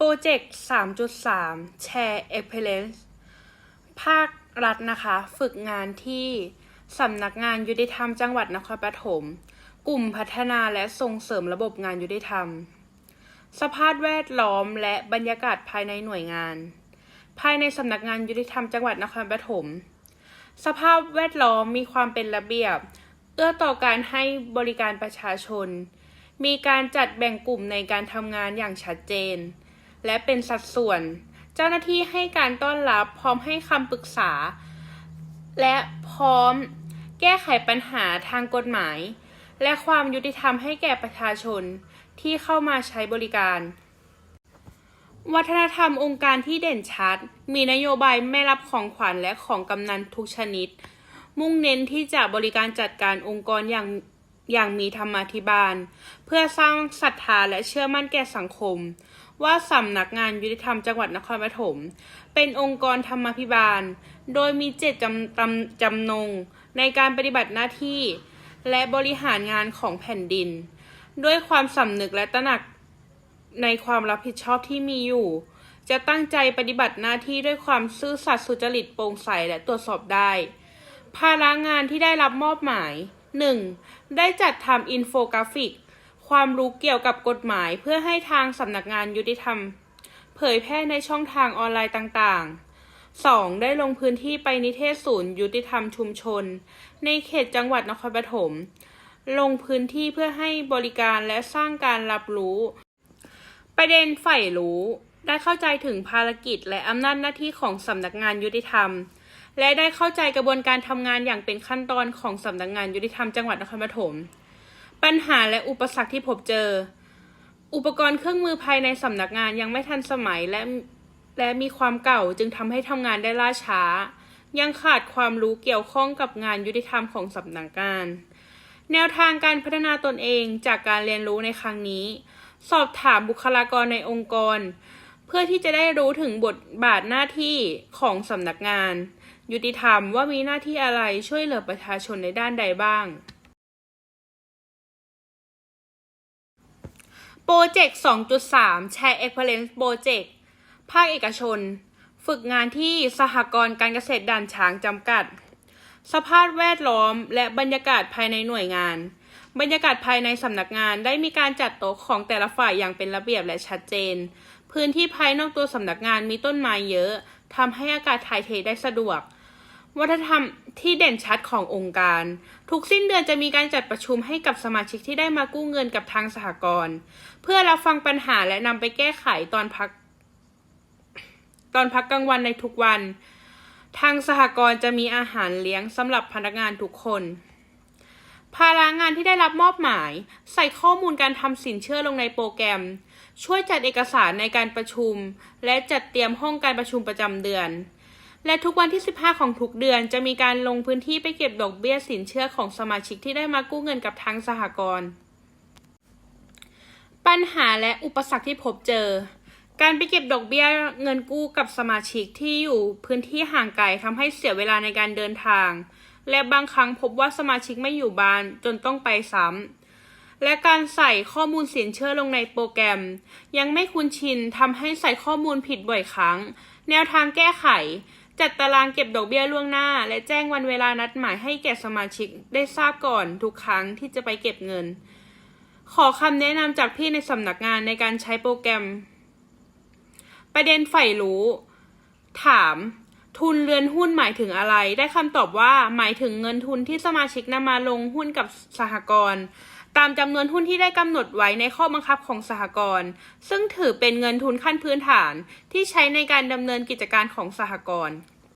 โปรเจกต์3.3 Share Excellence ภาครัฐนะคะ ฝึกงานที่สำนักงานยุติธรรมจังหวัดนครปฐม กลุ่มพัฒนาและส่งเสริมระบบงานยุติธรรม สภาพแวดล้อมและบรรยากาศภายในหน่วยงาน ภายในสำนักงานยุติธรรมจังหวัดนครปฐม สภาพแวดล้อมมีความเป็นระเบียบ เอื้อต่อการให้บริการประชาชน มีการจัดแบ่งกลุ่มในการทำงานอย่างชัดเจน และเป็นสัดส่วน เจ้าหน้าที่ให้การต้อนรับพร้อมให้คำปรึกษา และพร้อมแก้ไขปัญหาทางกฎหมาย และความยุติธรรมให้แก่ประชาชนที่เข้ามาใช้บริการ วัฒนธรรมองค์การที่เด่นชัด มีนโยบายไม่รับของขวัญและของกำนันทุกชนิด มุ่งเน้นที่จะบริการจัดการองค์กรอย่างอย่างมีธรรมาธิบาล เพื่อสร้างศรัทธาและเชื่อมั่นแก่สังคม ว่าสำนักงานยุติธรรมจังหวัดนครปฐมเป็นองค์กรธรรมาภิบาล โดยมีเจตจำจำจำนงในการปฏิบัติหน้าที่ และบริหารงานของแผ่นดิน ด้วยความสำนึกและตระหนักในความรับผิดชอบที่มีอยู่ จะตั้งใจปฏิบัติหน้าที่ด้วยความซื่อสัตย์สุจริตโปร่งใสและตรวจสอบได้ ภาระงานที่ได้รับมอบหมาย 1. ได้จัดทำอินโฟกราฟิก ความรู้เกี่ยวกับกฎหมายเพื่อให้ทางสำนักงานยุติธรรม เผยแพร่ในช่องทางออนไลน์ต่างๆ 2. ได้ลงพื้นที่ไปนิเทศศูนย์ยุติธรรมชุมชน ในเขตจังหวัดนครปฐม ลงพื้นที่เพื่อให้บริการและสร้างการรับรู้ ประเด็นใฝ่รู้ได้เข้าใจถึงภารกิจและอำนาจหน้าที่ของสำนักงานยุติธรรม และได้เข้าใจกระบวนการทำงานอย่างเป็นขั้นตอนของสำนักงานยุติธรรมจังหวัดนครปฐม ปัญหาและอุปสรรคที่พบเจอ อุปกรณ์เครื่องมือภายในสำนักงานยังไม่ทันสมัยและและมีความเก่าจึงทำให้ทำงานได้ล่าช้า ยังขาดความรู้เกี่ยวข้องกับงานยุติธรรมของสำนักงาน แนวทางการพัฒนาตนเองจากการเรียนรู้ในครั้งนี้ สอบถามบุคลากรในองค์กร เพื่อที่จะได้รู้ถึงบทบาทหน้าที่ของสำนักงาน ยุติธรรมว่ามีหน้าที่อะไรช่วยเหลือประชาชนในด้านใดบ้าง โปรเจกต์ 2.3 Share Excellence Project ภาคเอกชน ฝึกงานที่สหกรณ์การเกษตรด่านช้างจำกัด สภาพแวดล้อมและบรรยากาศภายในหน่วยงาน บรรยากาศภายในสำนักงานได้มีการจัดโต๊ะของแต่ละฝ่ายอย่างเป็นระเบียบและชัดเจน พื้นที่ภายนอกตัวสำนักงานมีต้นไม้เยอะทำให้อากาศถ่ายเทได้สะดวก วัฒนธรรมที่เด่นชัดขององค์การ ทุกสิ้นเดือนจะมีการจัดประชุมให้กับสมาชิกที่ได้มากู้เงินกับทางสหกรณ์เพื่อรับฟังปัญหาและนำไปแก้ไขตอนพัก ตอนพักกลางวันในทุกวัน ทางสหกรณ์จะมีอาหารเลี้ยงสำหรับพนักงานทุกคนภาระงานที่ได้รับมอบหมาย ใส่ข้อมูลการทำสินเชื่อลงในโปรแกรม ช่วยจัดเอกสารในการประชุม และจัดเตรียมห้องการประชุมประจำเดือน และทุกวันที่ 15 ของทุกเดือน จะมีการลงพื้นที่ไปเก็บดอกเบี้ยสินเชื่อของสมาชิกที่ได้มากู้เงินกับทางสหกรณ์ ปัญหาและอุปสรรคที่พบเจอ การไปเก็บดอกเบี้ยเงินกู้กับสมาชิกที่อยู่พื้นที่ห่างไกลทำให้เสียเวลาในการเดินทาง และบางครั้งพบว่าสมาชิกไม่อยู่บ้านจนต้องไปซ้ำและการใส่ข้อมูลสินเชื่อลงในโปรแกรม ยังไม่คุ้นชินทำให้ใส่ข้อมูลผิดบ่อยครั้ง แนวทางแก้ไข จัดตารางเก็บดอกเบี้ยล่วงหน้า และแจ้งวันเวลานัดหมายให้แก่สมาชิกได้ทราบก่อนทุกครั้งที่จะไปเก็บเงิน ขอคำแนะนำจากพี่ในสำนักงานในการใช้โปรแกรม ประเด็นใฝ่รู้ ถามทุนเรือนหุ้นหมายถึงอะไร ได้คำตอบว่าหมายถึงเงินทุนที่สมาชิกนำมาลงหุ้นกับสหกรณ์ ตามจำนวนหุ้นที่ได้กำหนดไว้ในข้อบังคับของสหกรณ์ซึ่งถือเป็นเงินทุนขั้นพื้นฐานที่ใช้ในการดำเนินกิจการของสหกรณ์